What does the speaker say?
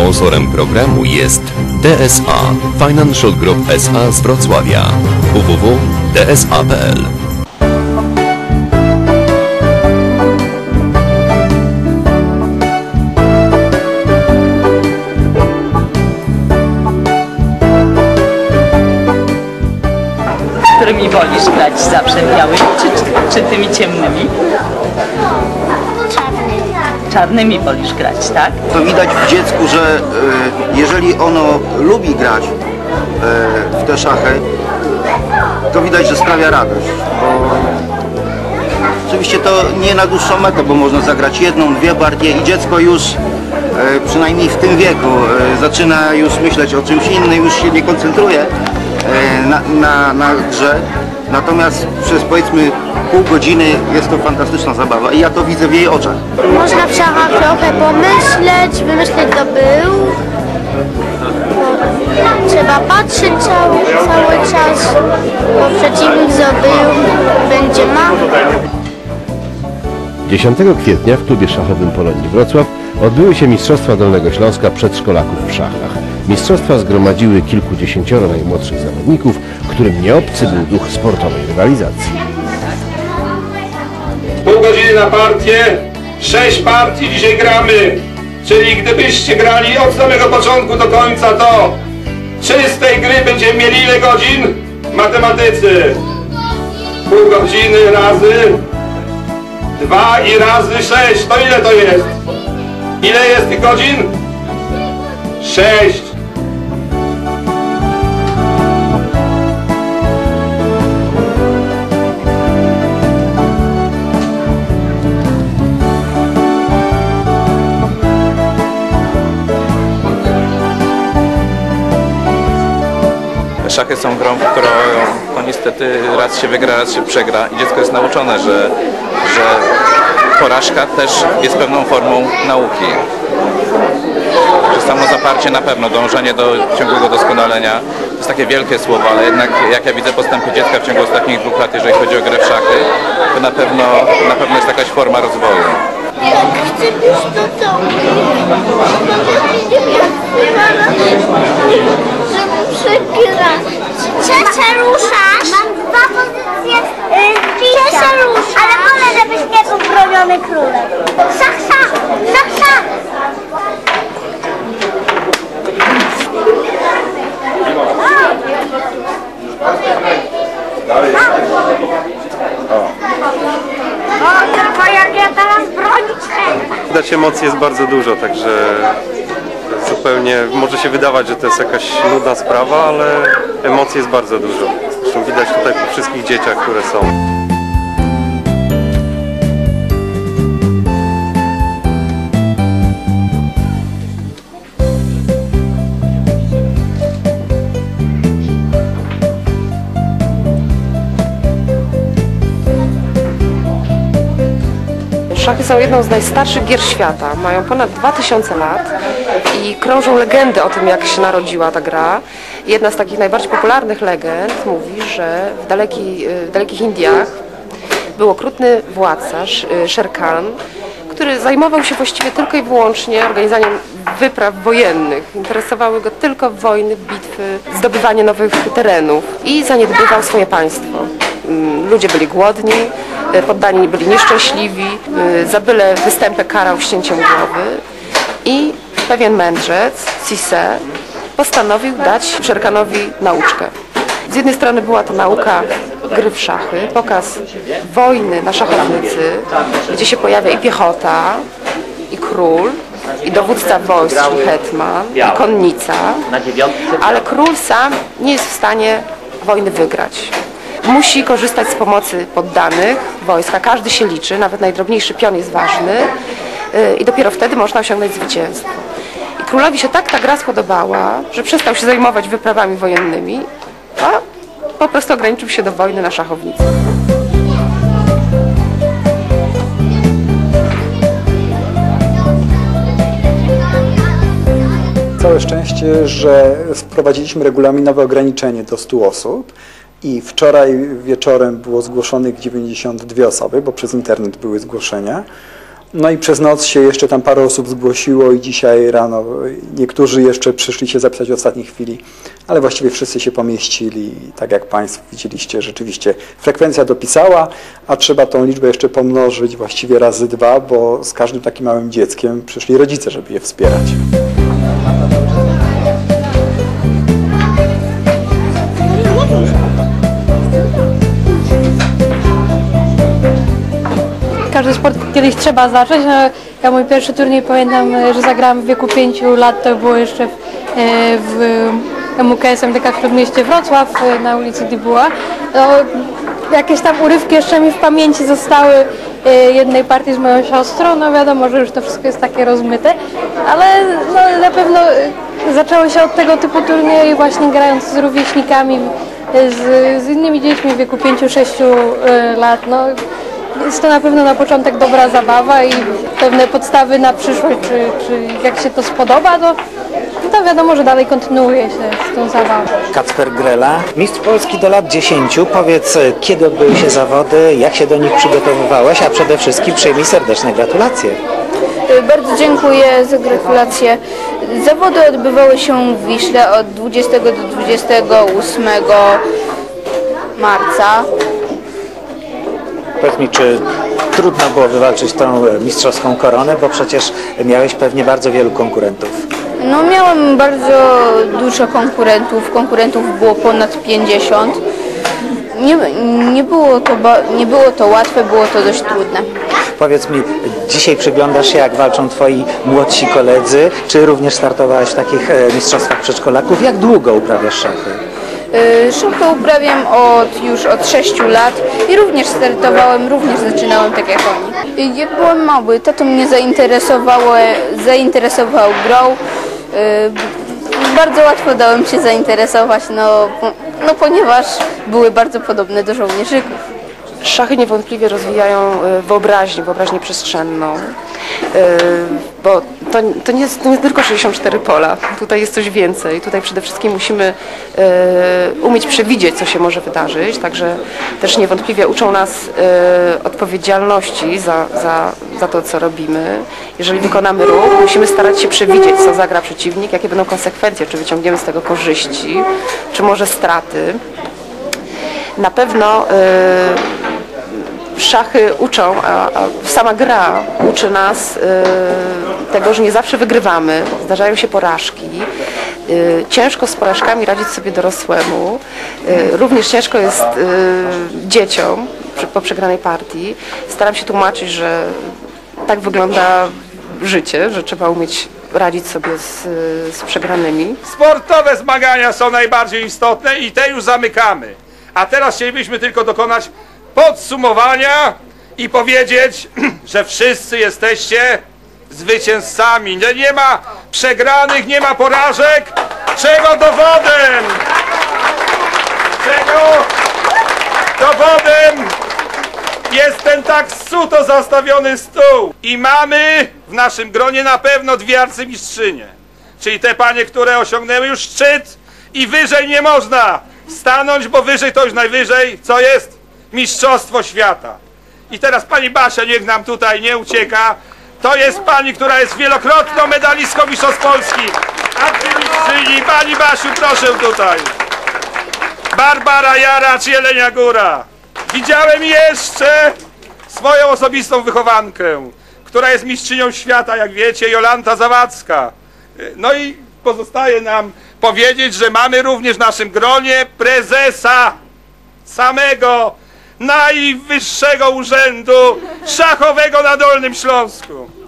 Sponsorem programu jest DSA Financial Group SA z Wrocławia www.dsa.pl Którymi wolisz grać zawsze białymi czy, czy, czy tymi ciemnymi? Czarnymi wolisz grać, tak? To widać w dziecku, że e, jeżeli ono lubi grać e, w te szachy, to widać, że sprawia radość. Bo oczywiście to nie na dłuższą metę, bo można zagrać jedną, dwie partie i dziecko już e, przynajmniej w tym wieku zaczyna już myśleć o czymś innym, już się nie koncentruje na, na, na grze. Natomiast przez powiedzmy pół godziny jest to fantastyczna zabawa i ja to widzę w jej oczach. Można w szachach trochę pomyśleć, wymyśleć kto był. No, Trzeba patrzeć cały, cały czas, bo przeciwnik zdobył, będzie ma. 10 kwietnia w klubie szachowym Polonii Wrocław odbyły się Mistrzostwa Dolnego Śląska przedszkolaków w szachach. Mistrzostwa zgromadziły kilkudziesięcioro najmłodszych zawodników, którym nie obcy był duch sportowej rywalizacji. pół godziny na partię, sześć partii dzisiaj gramy. Czyli gdybyście grali od samego początku do końca, to czystej gry będziemy mieli ile godzin? Matematycy. Pół godziny razy dwa i razy sześć. To ile to jest? Ile jest tych godzin? Sześć. Szachy są grą, którą no niestety raz się wygra, raz się przegra i dziecko jest nauczone, że, że porażka też jest pewną formą nauki. Że samo zaparcie na pewno, dążenie do ciągłego doskonalenia to jest takie wielkie słowo, ale jednak jak ja widzę postępy dziecka w ciągu ostatnich dwóch lat, jeżeli chodzi o grę w szachy, to na pewno, na pewno jest jakaś forma rozwoju. Jak chcesz to co? Przegrać. Czesze ruszasz. Mam dwa pozycje Czesze ruszasz. Ale wolę, żebyś nie był broniony królem. Szach, szach, szach, szach. O, tylko jak ja teraz bronić chcę. Widać emocji jest bardzo dużo, także zupełnie może się wydawać, że to jest jakaś nudna sprawa, ale emocji jest bardzo dużo. Zresztą widać tutaj po wszystkich dzieciach, które są. Szachy są jedną z najstarszych gier świata. Mają ponad 2000 lat i krążą legendy o tym, jak się narodziła ta gra. Jedna z takich najbardziej popularnych legend mówi, że w, daleki, w dalekich Indiach był okrutny władca, Sz- Sher Khan, który zajmował się właściwie tylko i wyłącznie organizowaniem wypraw wojennych. Interesowały go tylko wojny, bitwy, zdobywanie nowych terenów i zaniedbywał swoje państwo. Mm, Ludzie byli głodni, y, poddani byli nieszczęśliwi, y, za byle występek karał ścięciem głowy i pewien mędrzec, Cisse, postanowił dać Szerkanowi nauczkę. Z jednej strony była to nauka gry w szachy, pokaz wojny na szachownicy, gdzie się pojawia i piechota, i król, i dowódca wojsk, czyli hetman, i konnica, ale król sam nie jest w stanie wojny wygrać. Musi korzystać z pomocy poddanych wojska, każdy się liczy, nawet najdrobniejszy pion jest ważny yy, i dopiero wtedy można osiągnąć zwycięstwo. I królowi się tak ta gra spodobała, że przestał się zajmować wyprawami wojennymi, a po prostu ograniczył się do wojny na szachownicy. Całe szczęście, że wprowadziliśmy regulaminowe ograniczenie do 100 osób i wczoraj wieczorem było zgłoszonych 92 osoby, bo przez internet były zgłoszenia. No i przez noc się jeszcze tam parę osób zgłosiło i dzisiaj rano niektórzy jeszcze przyszli się zapisać w ostatniej chwili, ale właściwie wszyscy się pomieścili tak jak Państwo widzieliście, rzeczywiście frekwencja dopisała, a trzeba tą liczbę jeszcze pomnożyć właściwie razy dwa, bo z każdym takim małym dzieckiem przyszli rodzice, żeby je wspierać. Każdy sport kiedyś trzeba zacząć. No, ja mój pierwszy turniej pamiętam, e, że zagrałam w wieku 5 lat, to było jeszcze w, e, w MUKS MDK w Śródmieście Wrocław e, na ulicy Dybuła. No, jakieś tam urywki jeszcze mi w pamięci zostały e, jednej partii z moją siostrą, no wiadomo, że już to wszystko jest takie rozmyte, ale no, na pewno e, zaczęło się od tego typu turnieju właśnie grając z rówieśnikami, e, z, z innymi dziećmi w wieku 5-6 e, lat. No, jest to na pewno na początek dobra zabawa i pewne podstawy na przyszłość, czy, czy jak się to spodoba, to, no to wiadomo, że dalej kontynuuje się z tą zabawą. Kacper Grela, mistrz Polski do lat 10. Powiedz, kiedy odbyły się zawody, jak się do nich przygotowywałeś, a przede wszystkim przyjmij serdeczne gratulacje. Bardzo dziękuję za gratulacje. Zawody odbywały się w Wiśle od 20 do 28 marca. Powiedz mi, czy trudno było wywalczyć tą e, mistrzowską koronę, bo przecież miałeś pewnie bardzo wielu konkurentów. No miałem bardzo dużo konkurentów, konkurentów było ponad 50. Nie, nie, było to, nie było to łatwe, było to dość trudne. Powiedz mi, dzisiaj przyglądasz się, jak walczą twoi młodsi koledzy, czy również startowałeś w takich e, mistrzostwach przedszkolaków? Jak długo uprawiasz szachy? Y, Szybko uprawiam od, już od 6 lat i również startowałem, również zaczynałem tak jak oni. Y, Jak byłem mały, tato mnie zainteresowało, zainteresował grą. Y, Bardzo łatwo dałem się zainteresować, no, no ponieważ były bardzo podobne do żołnierzyków. Szachy niewątpliwie rozwijają e, wyobraźnię, wyobraźnię przestrzenną, bo to, to, nie jest, to nie tylko 64 pola, tutaj jest coś więcej. Tutaj przede wszystkim musimy e, umieć przewidzieć, co się może wydarzyć, także też niewątpliwie uczą nas e, odpowiedzialności za, za, za to, co robimy. Jeżeli wykonamy ruch, musimy starać się przewidzieć, co zagra przeciwnik, jakie będą konsekwencje, czy wyciągniemy z tego korzyści, czy może straty. Na pewno szachy uczą, a, a sama gra uczy nas y, tego, że nie zawsze wygrywamy, zdarzają się porażki. Y, ciężko z porażkami radzić sobie dorosłemu. Y, również ciężko jest y, dzieciom po przegranej partii. Staram się tłumaczyć, że tak wygląda życie, że trzeba umieć radzić sobie z, z przegranymi. Sportowe zmagania są najbardziej istotne i te już zamykamy. A teraz chcielibyśmy tylko dokonać podsumowania i powiedzieć, że wszyscy jesteście zwycięzcami. Nie, nie ma przegranych, nie ma porażek. Czego dowodem? Czego dowodem jest ten tak suto zastawiony stół. I mamy w naszym gronie na pewno dwie arcymistrzynie. Czyli te panie, które osiągnęły już szczyt i wyżej nie można stanąć, bo wyżej to już najwyżej, co jest Mistrzostwo Świata. I teraz pani Basia niech nam tutaj nie ucieka. To jest pani, która jest wielokrotną medalistką Mistrzostw Polski. Arcymistrzyni, pani Basiu, proszę tutaj. Barbara Jaracz, Jelenia Góra. Widziałem jeszcze swoją osobistą wychowankę, która jest mistrzynią świata, jak wiecie, Jolanta Zawadzka. No i pozostaje nam powiedzieć, że mamy również w naszym gronie prezesa samego najwyższego urzędu szachowego na Dolnym Śląsku.